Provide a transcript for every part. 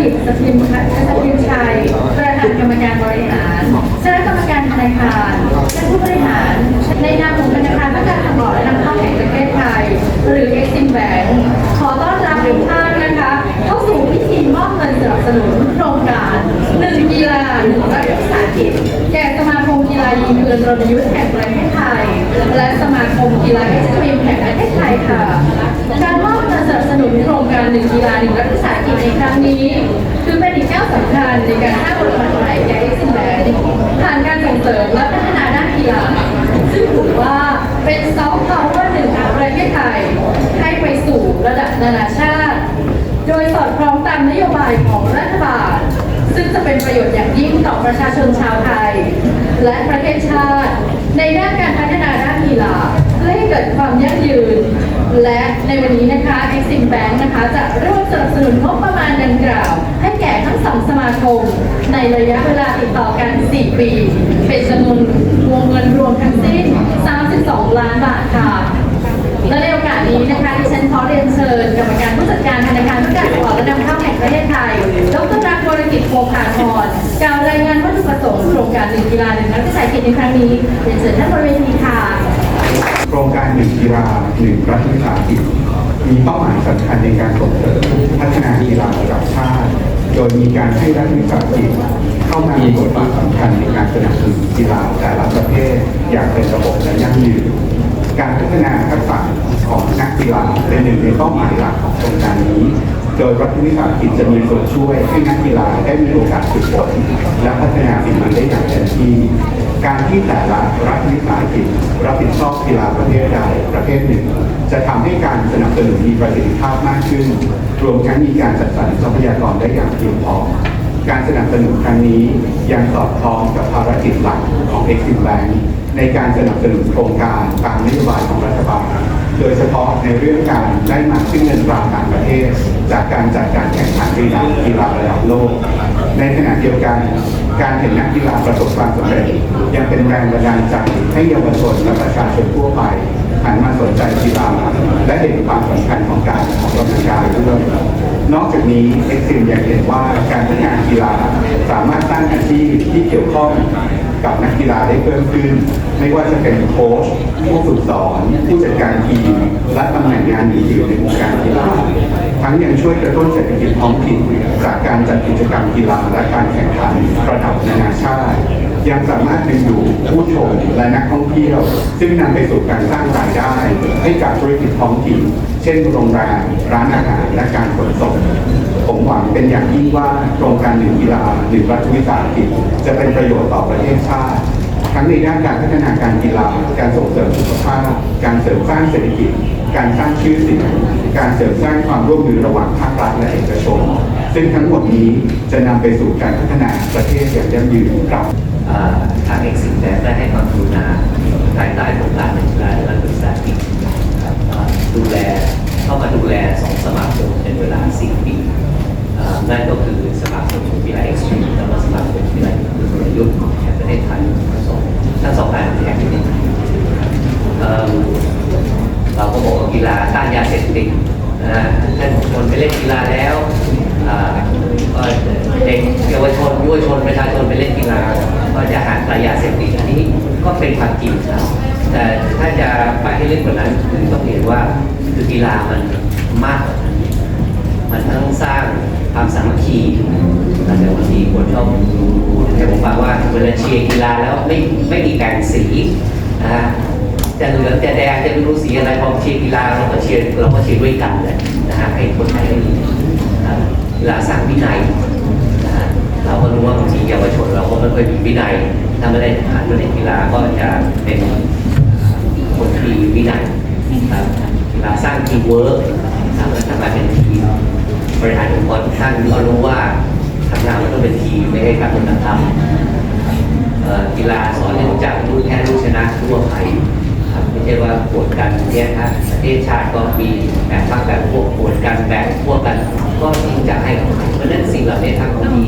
ดิตสพิมพ์สพิมชัยประธานกรรมการบริหารคณะกรรมการธนาคารและผู้บริหารในนามของธนาคารเพื่อการทางหล่อและนำเข้าแห่งประเทศไทย หรือ Exim Bank ขอต้อนรับทุกท่านนะคะเข้าสู่พิธีมอบเงินสนับสนุนโครงการหนึ่งกีฬาหนึ่งรัฐวิสาหกิจแก่สมาคมกีฬายิงปืนรณยุทธ์แห่งประเทศไทย และสมาคมกีฬาเอ็กซ์ตรีมแห่งประเทศไทยค่ะ การมอบเงิน สนุนโครงการหนึ่งกีฬาหนึ่งรัฐวิสาหกิจในครั้งนี้ คือเป็นอีกก้าวสำคัญในการสร้างบทบาทใหม่แก่เอ็กซ์แบงผ่านการส่งเสริมและพัฒนาด้านกีฬา ซึ่งถือว่าเป็นซอฟต์พาวเวอร์หนึ่งของประเทศไทย ให้ไปสู่ระดับนานาชาติ โดยสอดคล้องตามนโยบายของรัฐบาล ซึ่งจะเป็นประโยชน์อย่างยิ่งต่อประชาชนชาวไทย และประเทศชาติ ในด้านการพัฒนาด้านกีฬา เพื่อให้เกิดความยั่งยืน และในวันนี้นะคะ Exim Bank นะคะจะร่วมสนับสนุนงบประมาณดังกล่าว ให้แก่ทั้งสองสมาคม ในระยะเวลาติดต่อกัน 4 ปี เป็นจำนวนวงเงินรวมทั้งสิ้น 32 ล้านบาทค่ะและในโอกาสนี้นะคะดิฉันขอเรียนเชิญกรรมการผู้จัดการธนาคารเพื่อการส่ออกและนำเข้าแห่งประเทศไทย ดรรักวรกิจโภคาธรกล่าวรายงานวัตถุประสงค์โครงการหนึ่งกีฬาหนึ่งนักวิสาหกิจในครั้งนี้เรียนเชิญท่านบริเวณนี้ค่ะ โครงการหนึ่งกีฬาหนึ่งรัฐวิสาหกิจมีเป้าหมายสำคัญในการส่งเสริมพัฒนากีฬาระดับชาติ โดยมีการให้รัฐวิสาหกิจเข้ามามีบทบาทสำคัญในการสนับสนุนกีฬาแต่ละประเภทอย่างเป็นระบบและยั่งยืนการพัฒนาทักษะของนักกีฬาเป็นหนึ่งในเป้าหมายหลักของโครงการนี้ โดยรัฐวิสาหกิจจะมีส่วนช่วยให้นักกีฬาได้มีโอกาสฝึกฝนและพัฒนาฝีมือได้อย่างเต็มที่ การที่แต่ละรัฐวิสาหกิจรับผิดชอบกีฬาประเภทใดประเภทหนึ่ง จะทำให้การสนับสนุนมีประสิทธิภาพมากขึ้น รวมทั้งมีการจัดสรรทรัพยากรได้อย่างเพียงพอการสนับสนุนครั้งนี้ยังสอดคล้องกับภารกิจหลักของ Exim Bank ในการสนับสนุนโครงการตามนโยบายของรัฐบาล โดยเฉพาะในเรื่องการได้มาซึ่งเงินราต่างประเทศ จากการจัดการแข่งขันกีฬากีฬาระดับโลก ในขณะเดียวกันการเห็นนักกีฬาประสบความสำเร็จ ยังเป็นแรงบันดาลใจให้เยาวชนและประชาชนทั่วไปหันมาสนใจกีฬาและเห็นความสำคัญของการออกกำลังกายด้วยนอกจากนี้เอ็กซิมยังเห็นว่าการพัฒนากีฬาสามารถสร้างอาชีพที่เกี่ยวข้อง กับนักกีฬาได้เพิ่มขึ้น ไม่ว่าจะเป็นโค้ชผู้ฝึกสอน ผู้จัดการทีมและตำแหน่งงานอื่นๆในวงการกีฬาทั้งยังช่วยกระตุ้นเศรษฐกิจท้องถิ่นจากการจัดกิจกรรมกีฬาและการแข่งขันระดับนานาชาติ ยังสามารถดึงดูดผู้ชมและนักท่องเที่ยว ซึ่งนำไปสู่การสร้างรายได้ ให้กับธุรกิจท้องถิ่น เช่นโรงแรมร้านอาหารและการขนส่งผมหวังเป็นอย่างยิ่งว่าโครงการหนึ่งกีฬาหนึ่งรัฐวิสาหกิจจะเป็นประโยชน์ต่อประเทศชาติ ทั้งในด้านการพัฒนาการกีฬา การส่งเสริมสุขภาพ การเสริมสร้างเศรษฐกิจ การสร้างชื่อเสียง การเสริมสร้างความร่วมมือระหว่างภาครัฐและเอกชน ซึ่งทั้งหมดนี้จะนำไปสู่การพัฒนาประเทศอย่างยั่งยืนครับอ่าทางเอกสิงแดงได้ให้ความกรุณาภายใต้โครงการหนึ่งล้านและบริษัทอีกครับอ่าดูแลเข้ามาดูแลสองสมาคมเป็นเวลา 4 ปีอ่านั่นก็คือสมาคมกีฬาเอ็กซ์ตรีมและสมาคมกีฬายุทธยุทธ์แห่งประเทศไทยทั้งสองทั้งสองการแข่งขันเอิ่มเราก็บอกว่ากีฬาต้านยาเสพติดนะฮะท่านคนไปเล่นกีฬาแล้วอ่าก็เด็กเยา วชนประชาชนไปเล่นกีฬาก็จะห่างไกลยาเสพติดอันนี้ก็เป็นความจริงครับแต่ถ้าจะไปให้ลึกกว่านั้นคือต้องเห็นว่าคือกีฬามันมากกว่านั้นมันทั้งสร้างความสามัคคีแต่บางทีคนชอบดูให้ผมฟังว่าเวลาเชียร์กีฬาแล้วไม่ไม่มีแบ่งสีนะฮะจะเหลืองจะแดงจะไม่รู้สีอะไรพอเชียร์กีฬาเราก็เชียร์เราก็เชียร์ด้วยกันเลยนะฮะให้คนไทยได้ดีบกีฬาสร้างวินัย เราก็รู้ว่าบางทีเยาวชนเราก็ไม่ค่อยมีวินัยถ้าไม่ได้ผ่านมาเล่นกีฬาก็จะเป็นคนที่วินัยครับกีฬาสร้างทีมเวิร์กทำทำงานเป็นทีมบริหารองค์กรท่านก็รู้ว่าทำงานมันต้องเป็นทีมไม่ให้การคนต่างทำกีฬาสอนให้รู้จักรู้แพ้รู้ชนะทั่วไปครับไม่ใช่ว่าปวดกันเนี่ยครับประเทศชาติก็มีแบ่งพรรคแบ่งพวกปวดกันแบ่งพวกกันก็ยิ่งจะให้กับใครเพราะฉะนั้นสิ่งเหล่านี้ทางบางที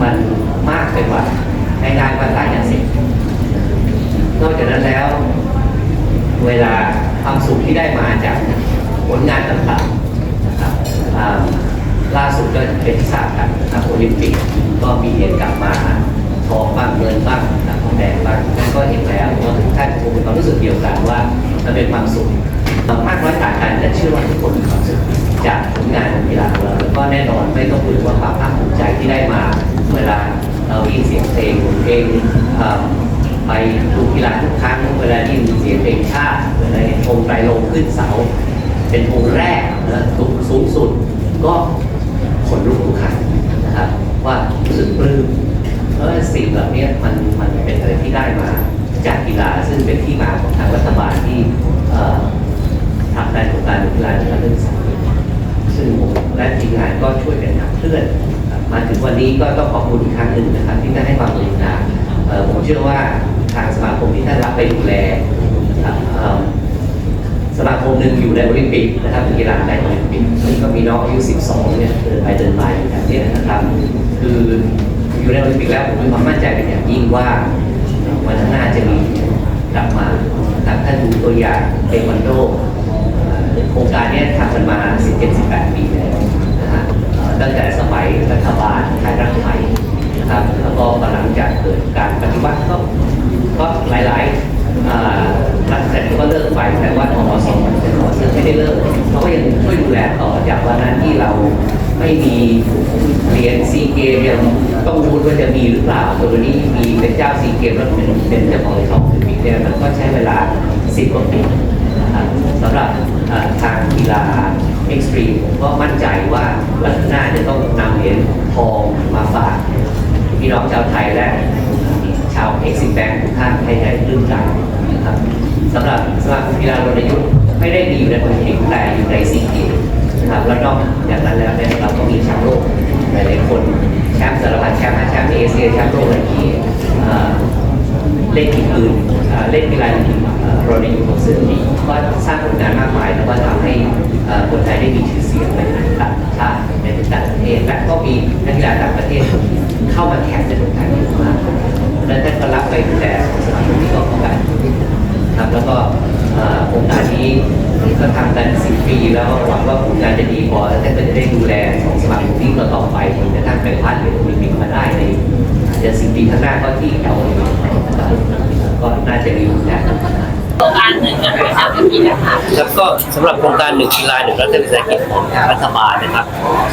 มันมากไปกว่าในการประทานยาสพติดนอกจากนั้นแล้ว เวลาความสุขที่ได้มาจากผลงานต่างๆนะครับล่าสุดก็เป็นที่ทราบกันนะครับโอลิมปิกก็มีเหรียญกลับมาทองบ้างเงินบ้างนะทองแดงบ้างนั่นก็เห็นแล้วว่าทุกท่านคงมีความรู้สึกเดียวกันว่ามันเป็นความสุขมากน้อยต่างกันแต่เชื่อว่าทุกคนมีความสุขจากผลงานกีฬาของเราแล้วก็แน่นอนไม่ต้องพูดว่า ได้ยินเสียงเพลงเพลงอ่าไปดูกีฬาทุกครั้งเวลาได้ยินเสียงเพลงชาติเวลาเห็นธงไตรลงค์ขึ้นเสา เป็นธงแรกนะสูงสูงสุดก็ขนลุกทุกครั้งนะครับว่ารู้สึกปลื้มเพราะสิ่งเหล่านี้มันมันเป็นอะไรที่ได้มาจากกีฬาซึ่งเป็นที่มาของทางรัฐบาลที่เอ่อผลักดันโครงการกีฬาในการเรื่องสาซึ่งผมและทีมงานก็ช่วยกันขับเคลื่อน มาถึงวันนี้ก็ต้องขอบคุณอีกครั้งหนึ่งนะครับ ที่ได้ให้ความกรุณาเอ่อผมเชื่อว่าทางสมาคมที่ท่านรับไปดูแลสมาคมหนึ่งอยู่ในโอลิมปิกนะครับกีฬาในโอลิมปิกนี่ก็มีน้องอายุ 12 เนี่ยเดินไปเดินมาอยู่แบบนี้นะครับ คืออยู่ในโอลิมปิกแล้วผมมีความมั่นใจเป็นอย่างยิ่งว่าวันข้างหน้าจะมีกลับมาครับถ้าดูตัวอย่างเทควันโดโครงการนี้ทำกันมา 17-18 ปีแล้ว ตั้งแต่สมัยรัฐบาลไทยรักไทยนะครับแล้วก็หลังจากเกิดการปฏิวัติก็ก็หลายๆอ่าหลังจากที่ก็เลิกไปแต่ว่าทมสแต่ทมสไม่ได้เลิกเขาก็ยังช่วยดูแลต่อจากวันนั้นที่เราไม่มีเหรียญซีเกมยังต้องรู้ว่าจะมีหรือเปล่าตัวนี้มีเป็นเจ้าซีเกมแล้วเป็นเป็นเจ้าของเหรียญทองโอลิมปิกเนี่ยมันก็ใช้เวลาสิบกว่าปีสำหรับทางกีฬา เอ็กซ์ตรีมผมก็มั่นใจว่าวันข้างหน้าจะต้องนำเหรียญทองมาฝากพี่น้องชาวไทยและชาวเอ็กซิมแบงทุกท่านให้ได้รื่นใจนะครับสำหรับสมาคมกีฬาโรณยุทธ์ไม่ได้มีอยู่ในโอลิมปิกแต่อยู่ในซีเกมนะครับแล้วนอกจากนั้นแล้วเนี่ยเราก็มีแชมป์โลกหลายๆคนแชมป์สารพัดแชมป์แชมป์เอเชียแชมป์โลกอะไรที่เล่นกีฬาอื่นเอ่อเล่นกีฬาอื่น เอ่อรณยุทธ์ของสือนี้ก็สร้างผลงานมากมายแล้วก็ทำให้คนไทยได้มีชื่อเสียงในต่างชาติในต่างประเทศและก็มีนักกีฬาต่างประเทศเข้ามาแข่งในวงการเยอะมากและท่านก็รับไปดูแลสมาคมที่ก็ของการครับแล้วก็โครงการนี้ก็ทำกันสิบปีแล้วหวังว่าผลงานจะดีพอแล้วท่านก็จะได้ดูแลของสมาคมนี้ต่อไปจนกระทั่งไปคว้าเหรียญโอลิมปิกมาได้ในเดือนสิบปีข้างหน้าก็ที่เอาโอลิมปิกนะครับก็น่าจะมีโอกาสโครงการหนึ่งนะคะทำกี่นะคะครับก็สำหรับโครงการหนึ่งกีฬาหนึ่งรัฐวิสาหกิจของทางรัฐบาลนะครับ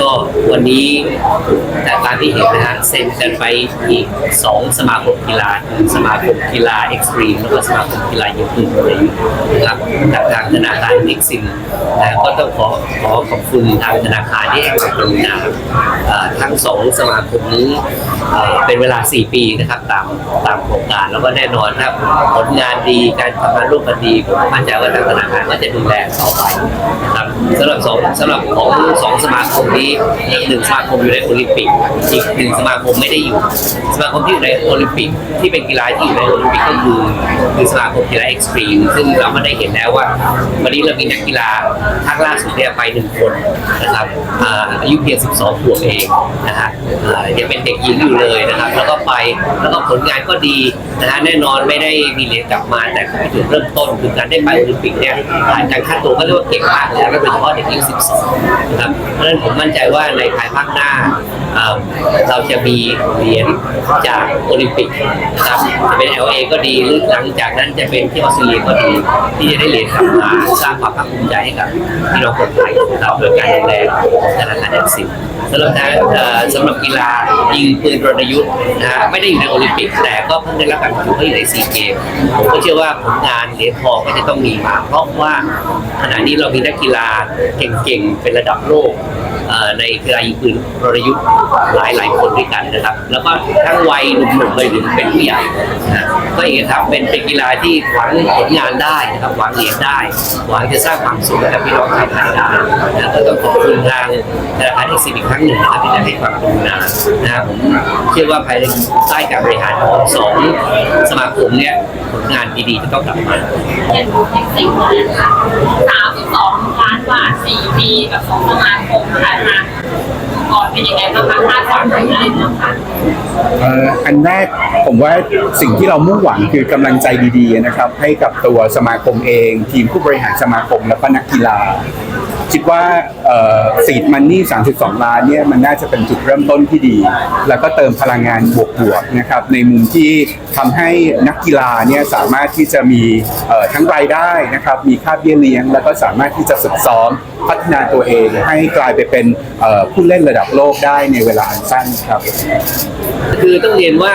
ก็วันนี้แต่ตามที่เห็นนะฮะเซ็นกันไปอีก2สมาคมกีฬาสมาคมกีฬาเอ็กซ์ตรีมแล้วก็สมาคมกีฬายิงปืนเลยนะครับจากทางธนาคารนิกซินนะก็ต้องขอขอขอบคุณทางธนาคารที่ให้ความกรุณาเอ่อทั้งสองสมาคมนี้เอ่อเป็นเวลา 4 ปีนะครับตามตามโครงการแล้วก็แน่นอนถ้าผลงานดีการทำงานร่วมกันดีผมมั่นใจว่าทางธนาคารก็จะดูแลต่อไปนะครับสำหรับสองสำหรับของสองสมาคมนี้อีหนึ่งสมาคมอยู่ในโอลิมปิกอีกหนึ่งสมาคมไม่ได้อยู่ สมาคมที่อยู่ในโอลิมปิกที่เป็นกีฬาที่อยู่ในโอลิมปิกก็คือคือสมาคมกีฬาเอ็กซ์ตรีมซึ่งเราก็ได้เห็นแล้วว่า วันนี้เรามีนักกีฬาภาคล่าสุดเนี่ยไปหนึ่งคนนะครับอายุเพียง 12 ขวบเองนะฮะยังเป็นเด็กหญิงอยู่เลยนะครับ แล้วก็ไปแล้วก็ผลงานก็ดีนะฮะแน่นอนไม่ได้มีเหรียญกลับมาแต่ก็เป็นจุดเริ่มต้นคือการได้ไปโอลิมปิกเนี่ยผ่านการคัดตัวก็เรียกว่าเก่งมากแล้วก็โดยเฉพาะเด็กอายุ12นะครับเพราะฉะนั้นผมมั่นใจว่าในภายภาคหน้าเราจะมีเหรียญจากโอลิมปิกนะครับจะเป็น LA ก็ดีหรือหลังจากนั้นจะเป็นที่ออสเตรเลียก็ดี ที่จะได้เหรียญกลับมาสร้างความภาคภูมิใจให้กับพี่น้องคนไทยนะครับโดยการดูแลของธนาคารแห่งสินสำหรับทางเอ่อสำหรับกีฬายิงปืนรณยุทธ์นะฮะไม่ได้อยู่ในโอลิมปิกแต่ก็เพิ่งได้รับการบรรจุเข้าอยู่ในซีเกมผมก็เชื่อว่าผลงานเหรียญทองก็จะต้องมีมา เพราะว่าขณะนี้เรามีนักกีฬาเก่งๆ เป็นระดับโลกในกีฬายิงปืนรยุทธ์หลายหลาย คนด้วยกันนะครับ แล้วก็ทั้งวัยหนุ่มๆเลยถึงเป็นผู้ใหญ่นะก็อย่างนี้ครับเป็นเป็นกีฬาที่หวังผลงานได้นะครับหวังเหรียญได้หวังจะสร้างความสุขให้กับพี่น้องชาวไทยได้นะก็ต้องขอบคุณทางธนาคารเอ็กซิมอีกครั้งหนึ่งนะครับที่ได้ให้ความกรุณานะครับผมเชื่อว่าภายในใต้การบริหารของสองสมาคมเนี่ยผลงานดีๆจะต้องกลับมาสามสิบสองล้านบาทสี่ปีกับสองสมาคมค่ะมา ก่อนเป็นยังไงบ้างคะคาดหวังอะไรบ้างคะเอ่ออันแรกผมว่าสิ่งที่เรามุ่งหวังคือกำลังใจดีๆนะครับ ให้กับตัวสมาคมเอง ทีมผู้บริหารสมาคมและก็นักกีฬา คิดว่าสีดมันนี่ 32 ล้านเนี่ยมันน่าจะเป็นจุดเริ่มต้นที่ดี แล้วก็เติมพลังงานบวกๆนะครับในมุมที่ทำให้นักกีฬาเนี่ยสามารถที่จะมีทั้งรายได้นะครับมีค่าเบี้ยเลี้ยง แล้วก็สามารถที่จะฝึกซ้อมพัฒนาตัวเองให้กลายไปเป็นผู้เล่นระดับโลกได้ในเวลาอันสั้นครับ คือต้องเรียนว่า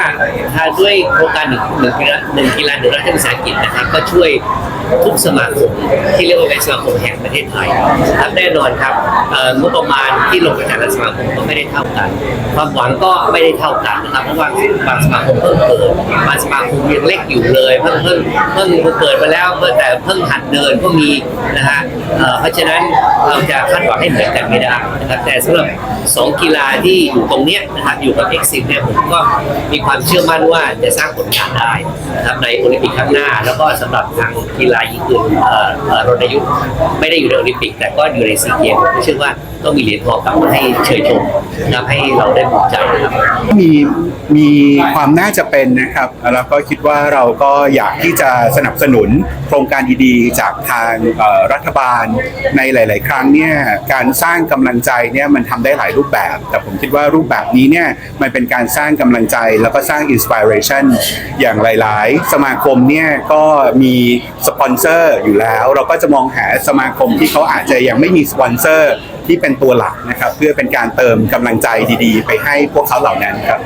ถ้าด้วยโครงการหนึ่งหนึ่งกีฬาหนึ่งกีฬาหนึ่งรัฐวิสาหกิจนะครับก็ช่วย ทุกสมาคมที่เรียกว่าเป็นสมาคมแห่งประเทศไทยครับแน่นอนครับงบประมาณที่ลงไปแต่ละสมาคมก็ไม่ได้เท่ากัน ความหวังก็ไม่ได้เท่ากันนะครับเพราะว่าบางสมาคมเพิ่งเปิดบางสมาคมยังเล็กอยู่เลยเพิ่งเพิ่งเพิ่งเปิดมาแล้วเพิ่แต่เพิ่งหัดเดินก็มีนะฮะเพราะฉะนั้นเราจะคาดหวังให้เหมือนกันไม่ได้นะครับแต่สำหรับสองกีฬาที่อยู่ตรงเนี้ยนะครับอยู่กับ X10 เนี่ยผมก็มีความเชื่อมั่นว่าจะสร้างผลงานได้นะครับในโอลิมปิกข้างหน้า แล้วก็สำหรับทางกีฬาอีกอื่นเอ่อเอ่อรณยุทธ์ไม่ได้อยู่ในโอลิมปิก แต่ก็อยู่ในซีเกมเชื่อว่าต้องมีเหรียญทองกลับมาให้เชยชมนะให้เราได้ภูมิใจนะครับมีมีความน่าจะเป็นนะครับ แล้วก็คิดว่าเราก็อยากที่จะสนับสนุนโครงการดีๆ จากทางรัฐบาลในหลาย ๆ ครั้งเนี่ยการสร้างกำลังใจเนี่ยมันทำได้หลายรูปแบบ แต่ผมคิดว่ารูปแบบนี้เนี่ยมันเป็นการสร้างกำลังใจแล้วก็สร้างอินสปิเรชันอย่างหลาย ๆ สมาคมเนี่ยก็มีสปอนอนเซอร์อยู่แล้ว เราก็จะมองหาสมาคมที่เขาอาจจะยังไม่มีสปอนเซอร์ที่เป็นตัวหลักนะครับ เพื่อเป็นการเติมกำลังใจดีๆ ไปให้พวกเขาเหล่านั้นครับ